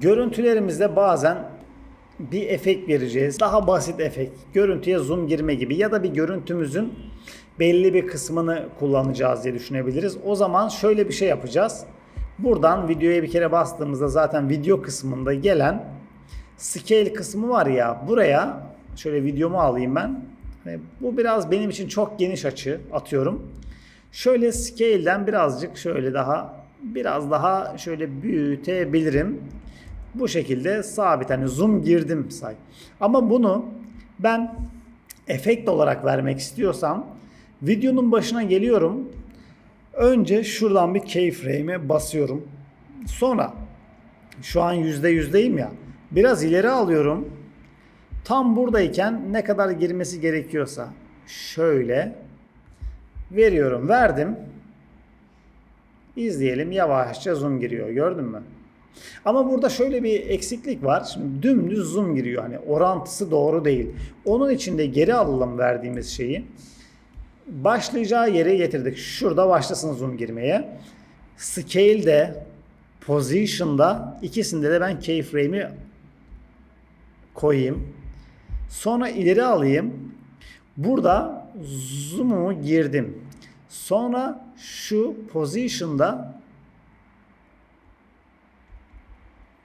Görüntülerimizde bazen bir efekt vereceğiz. Daha basit efekt. Görüntüye zoom girme gibi ya da bir görüntümüzün belli bir kısmını kullanacağız diye düşünebiliriz. O zaman şöyle bir şey yapacağız. Buradan videoya bir kere bastığımızda zaten video kısmında gelen scale kısmı var ya buraya şöyle videomu alayım ben. Hani bu biraz benim için çok geniş açı atıyorum. Şöyle scale'den birazcık şöyle daha biraz daha şöyle büyütebilirim. Bu şekilde sabit hani zoom girdim say. Ama bunu ben efekt olarak vermek istiyorsam videonun başına geliyorum. Önce şuradan bir keyframe'e basıyorum. Sonra şu an yüzde yüzdeyim ya. Biraz ileri alıyorum. Tam buradayken ne kadar girmesi gerekiyorsa şöyle veriyorum. Verdim. İzleyelim yavaşça zoom giriyor. Gördün mü? Ama burada şöyle bir eksiklik var. Şimdi dümdüz zoom giriyor. Hani orantısı doğru değil. Onun için de geri alalım verdiğimiz şeyi. Başlayacağı yere getirdik. Şurada başlasın zoom girmeye. Scale'de, position'da ikisinde de ben keyframe'i koyayım. Sonra ileri alayım. Burada zoom'umu girdim. Sonra şu position'da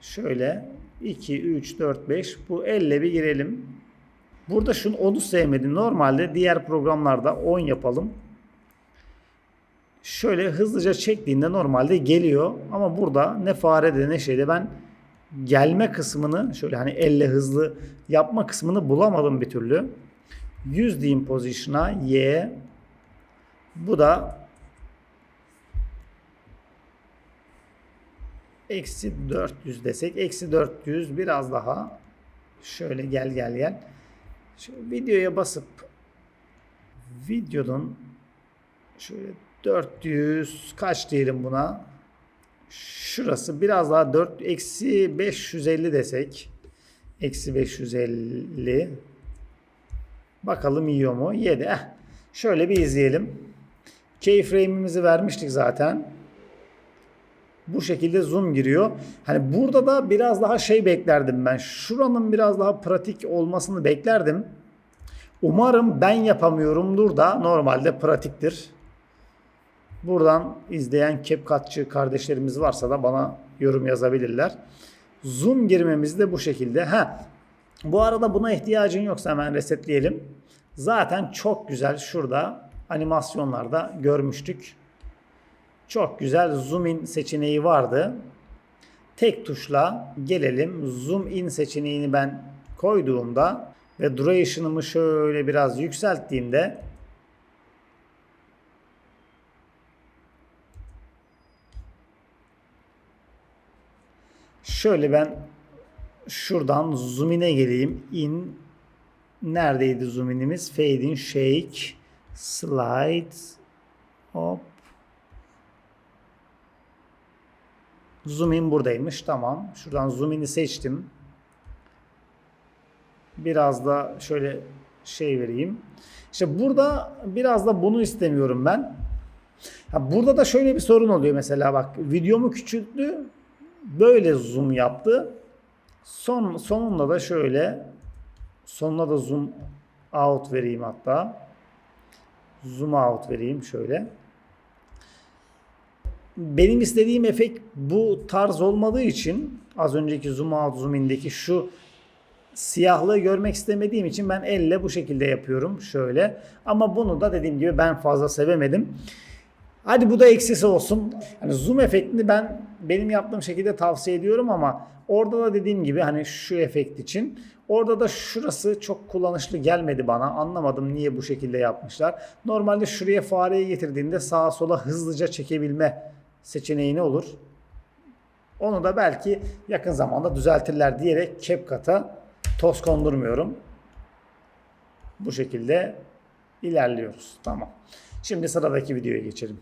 şöyle 2, 3, 4, 5 bu elle bir girelim. Burada şunu onu sevmedim. Normalde diğer programlarda 10 yapalım. Şöyle hızlıca çektiğinde normalde geliyor. Ama burada ne farede ne şeyde ben gelme kısmını şöyle hani elle hızlı yapma kısmını bulamadım bir türlü. 100 diyeyim pozisyona Y. Bu da eksi 400 desek. Eksi 400 biraz daha şöyle gel gel gel. Şöyle videoya basıp videonun şöyle 400 kaç diyelim buna şurası biraz daha 4 eksi 550 desek eksi 550 bakalım yiyor mu yedi eh. şöyle bir izleyelim keyframe'imizi vermiştik zaten bu şekilde zoom giriyor. Hani burada da biraz daha şey beklerdim ben. Şuranın biraz daha pratik olmasını beklerdim. Umarım ben yapamıyorumdur da normalde pratiktir. Buradan izleyen CapCut'çı kardeşlerimiz varsa da bana yorum yazabilirler. Zoom girmemiz de bu şekilde. Ha, bu arada buna ihtiyacın yoksa hemen resetleyelim. Zaten çok güzel şurada animasyonlarda görmüştük. Çok güzel zoom in seçeneği vardı. Tek tuşla gelelim. Zoom in seçeneğini ben koyduğumda ve duration'ımı şöyle biraz yükselttiğimde şöyle ben şuradan zoom in'e geleyim. In neredeydi zoom in'imiz? Fade in, shake, slide, hop, Zoom in buradaymış. Tamam. Şuradan zoom in'i seçtim. Biraz da şöyle şey vereyim. İşte burada biraz da bunu istemiyorum ben. Ha burada da şöyle bir sorun oluyor mesela bak videomu küçülttü. Böyle zoom yaptı. Son sonunda da şöyle sonuna da zoom out vereyim hatta. Zoom out vereyim şöyle benim istediğim efekt bu tarz olmadığı için az önceki zoom out zoom in'deki şu siyahlığı görmek istemediğim için ben elle bu şekilde yapıyorum şöyle. Ama bunu da dediğim gibi ben fazla sevemedim. Hadi bu da eksisi olsun. Yani zoom efektini ben benim yaptığım şekilde tavsiye ediyorum ama orada da dediğim gibi hani şu efekt için orada da şurası çok kullanışlı gelmedi bana. Anlamadım niye bu şekilde yapmışlar. Normalde şuraya fareyi getirdiğinde sağa sola hızlıca çekebilme seçeneği ne olur? Onu da belki yakın zamanda düzeltirler diyerek CapCut'a toz kondurmuyorum. Bu şekilde ilerliyoruz. Tamam. Şimdi sıradaki videoya geçelim.